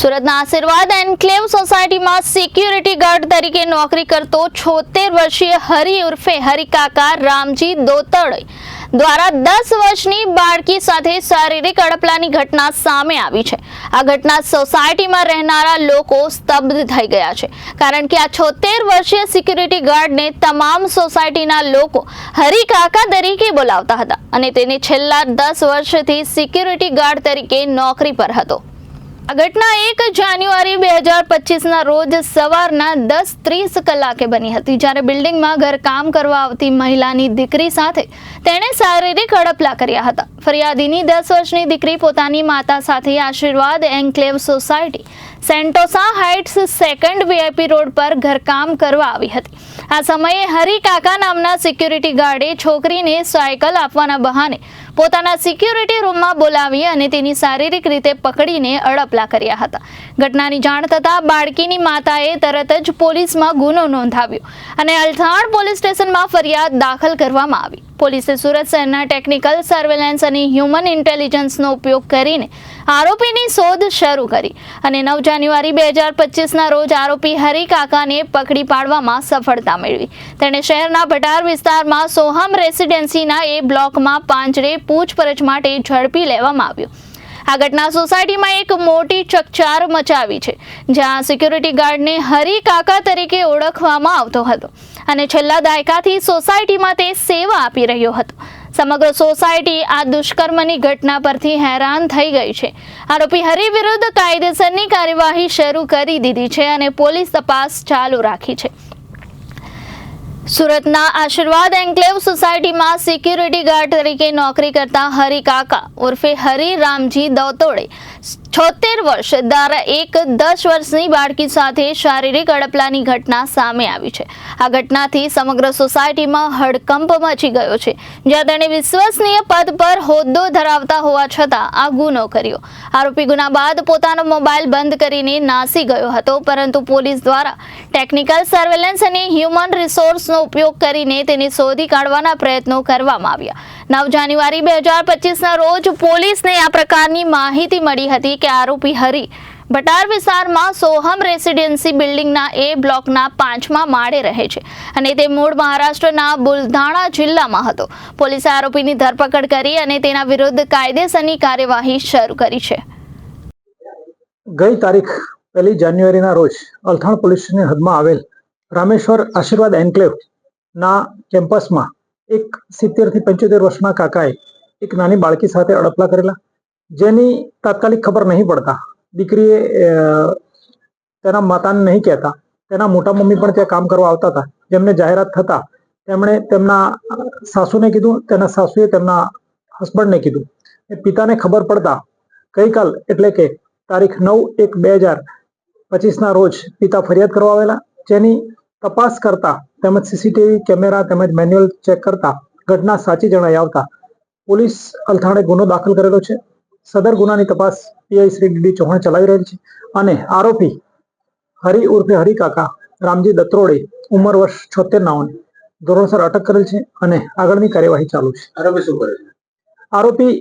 સુરતના આશીર્વાદ એન્કલેવ સોસાયટીમાં સિક્યુરિટી ગાર્ડ તરીકે નોકરી કરતો છોતેર વર્ષીય હરિ ઉર્ફે હરિકાકા રામજી દોતડ દ્વારા દસ વર્ષની બાળકી સાથે શારીરિક અડપલાની ઘટના સામે આવી છે. આ ઘટના સોસાયટીમાં રહેનારા લોકો સ્તબ્ધ થઈ ગયા છે. કારણ કે આ છોતેર વર્ષીય સિક્યુરિટી ગાર્ડને તમામ સોસાયટીના લોકો હરિકાકા તરીકે બોલાવતા હતા અને તેને છેલ્લા દસ વર્ષથી સિક્યુરિટી ગાર્ડ તરીકે નોકરી પર હતો. આ ઘટના એક જાન્યુઆરી બે હજાર પચીસના રોજ સવારના દસ ત્રીસ કલાકે બની હતી, જ્યારે બિલ્ડિંગમાં ઘરકામ કરવા આવતી મહિલાની દીકરી સાથે તેણે શારીરિક હડપલા કર્યા હતા. ફરિયાદીની દસ વર્ષની દીકરી પોતાની માતા સાથે Ashirwad enclave society, Sentosa Heights second VIP road પર ઘરકામ કરવા આવી હતી. આ સમયે હરિકાકા નામના સિક્યુરિટી ગાર્ડે છોકરીને સાયકલ આપવાના બહાને પોતાના સિક્યુરિટી રૂમમાં બોલાવી અને તેની શારીરિક રીતે પકડીને અડપલા કર્યા હતા. ઘટનાની જાણ થતાં બાળકીની માતાએ તરત જ પોલીસમાં ગુનો નોંધાવ્યો અને અલથાણ પોલીસ સ્ટેશનમાં ફરિયાદ દાખલ કરવામાં આવી. પોલીસે સુરત શહેરના ટેકનિકલ સર્વેલન્સ અને હ્યુમન ઇન્ટેલિજન્સનો ઉપયોગ કરીને આરોપીની શોધ શરૂ કરી અને નવ જાન્યુઆરી બે હજાર પચીસના રોજ આરોપી હરિકાકાને પકડી પાડવામાં સફળતા મેળવી. તેણે શહેરના ભટાર વિસ્તારમાં સોહમ રેસિડેન્સીના એ બ્લોકમાં પાંજરે પૂછપરછ માટે ઝડપી લેવામાં આવ્યો. આ ઘટના સોસાયટીમાં એક મોટી ચકચાર મચાવી છે, જ્યાં સિક્યુરિટી ગાર્ડને હરી કાકા તરીકે ઓળખવામાં આવતો હતો અને છેલ્લા દાયકાથી સોસાયટીમાં તે સેવા આપી રહ્યો હતો. સમગ્ર સોસાયટી આ દુષ્કર્મની ઘટના પરથી હેરાન થઈ ગઈ છે. આરોપી હરિ વિરુદ્ધ કાયદેસરની કાર્યવાહી શરૂ કરી દીધી છે અને પોલીસ તપાસ ચાલુ રાખી છે. સુરતના આશીર્વાદ એન્કલેવ સોસાયટીમાં સિક્યુરિટી ગાર્ડ તરીકે નોકરી કરતા હરિ કાકા ઉર્ફે હરિ રામજી દૌતોડે છોતેર વર્ષ દ્વારા એક દસ વર્ષની બાળકી સાથે શારીરિક અડપલાની ઘટના સામે આવી છે. આ ઘટનાથી સમગ્ર સોસાયટીમાં હડકંપ મચી ગયો છે. જ્યાં તેણે વિશ્વસનીય પદ પર હોદ્દો ધરાવતા હોવા છતાં આ ગુનો કર્યો. આરોપી ગુના બાદ પોતાનો મોબાઈલ બંધ કરીને નાસી ગયો હતો, પરંતુ પોલીસ દ્વારા ટેકનિકલ સર્વેલન્સ અને હ્યુમન રિસોર્સનો ઉપયોગ કરીને તેને શોધી કાઢવાના પ્રયત્નો કરવામાં આવ્યા. નવ જાન્યુઆરી બે હજાર પચીસના રોજ પોલીસને આ પ્રકારની માહિતી મળી હતી કે આરોપી હરી ભટાર વિસ્તારમાં સોહમ રેસિડેન્સી બિલ્ડિંગના એ બ્લોકના પાંચમા માળે રહે છે અને તે મૂળ મહારાષ્ટ્રના બુલધાણા જિલ્લામાં હતો. પોલીસે આરોપીની ધરપકડ કરી અને તેના વિરુદ્ધ કાયદેસરની કાર્યવાહી શરૂ કરી છે. ગઈ તારીખ પહેલી જાન્યુઆરીના રોજ અલથાણ પોલીસની હદમાં આવેલ રામેશ્વર આશીર્વાદ એન્કલેવ ના કેમ્પસમાં એક સિત્તેરથી પંચોતેર વર્ષના કાકાએ એક નાની બાળકી સાથે અડપલા કરેલા, જેની તાત્કાલિક ખબર નહીં પડતા. દીકરીએ તેના માતાને નહીં કહેતા. તેના મોટા મમ્મી પણ ત્યાં કામ કરવા આવતા હતા. જેમને જાહેરાત થતા તેમણે તેમના સાસુને કીધું, તેના સાસુએ તેમના હસબન્ડને કીધું. એ પિતાને ખબર પડતા ગઈકાલ, એટલે કે તારીખ નવ એક બે હજાર પચીસના રોજ પિતા ફરિયાદ કરવા આવેલા, જેની તપાસ કરતા તેમજ સીસીટીવી કેમેરા તેમજ મેન્યુઅલ ચેક કરતા ઘટના સાચી જણાઈ આવતા પોલીસ અલથાણે ગુનો દાખલ કરેલો છે. સદર ગુનાની તપાસ પીઆઈ શ્રી ડીડી ચૌહાણ ચલાવી રહેલ છે અને આરોપી હરિ ઉર્ફે હરિકાકા રામજી દત્રોડે ઉંમર વર્ષ છોતેર નાઓને ધોરણસર અટક કરેલ છે અને આગળની કાર્યવાહી ચાલુ છે. આરોપી શું કરે છે? આરોપી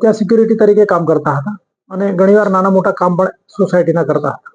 ત્યાં સિક્યુરિટી તરીકે કામ કરતા હતા અને ઘણીવાર નાના મોટા કામ પણ સોસાયટીના કરતા હતા.